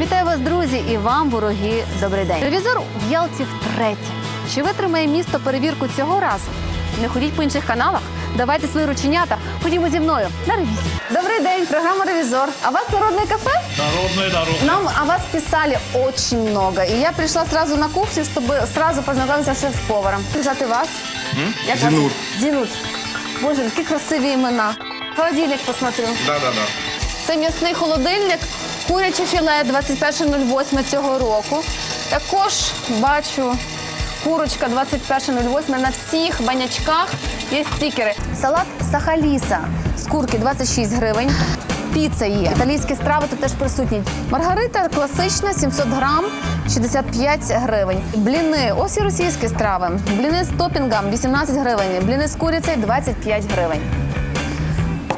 Вітаю вас, друзі, і вам, вороги, добрий день. Ревізор в Ялті втретє. Чи витримає місто перевірку цього разу? Не ходіть по інших каналах. Давайте свої рученята. Ходімо зі мною на ревізію. Добрий день, програма Ревізор. А вас народне кафе? Народная дорога. Нам о вас писали очень много. И я пришла сразу на кухню, чтобы сразу познакомиться с шеф-поваром. Взяти вас? Як вас? Зінур. Зінут. Боже, які красиві імена. Холодильник посмотрю. Да, да, да. Це м'ясний холодильник, куряче філе 21.08 цього року. Також бачу курочка 21.08 на всіх банячках є стікери. Салат Сахаліса з курки 26 гривень. Піца є. Італійські страви тут теж присутні. Маргарита класична 700 грам 65 гривень. Бліни, ось і російські страви. Бліни з топінгом 18 гривень. Бліни з курицею 25 гривень.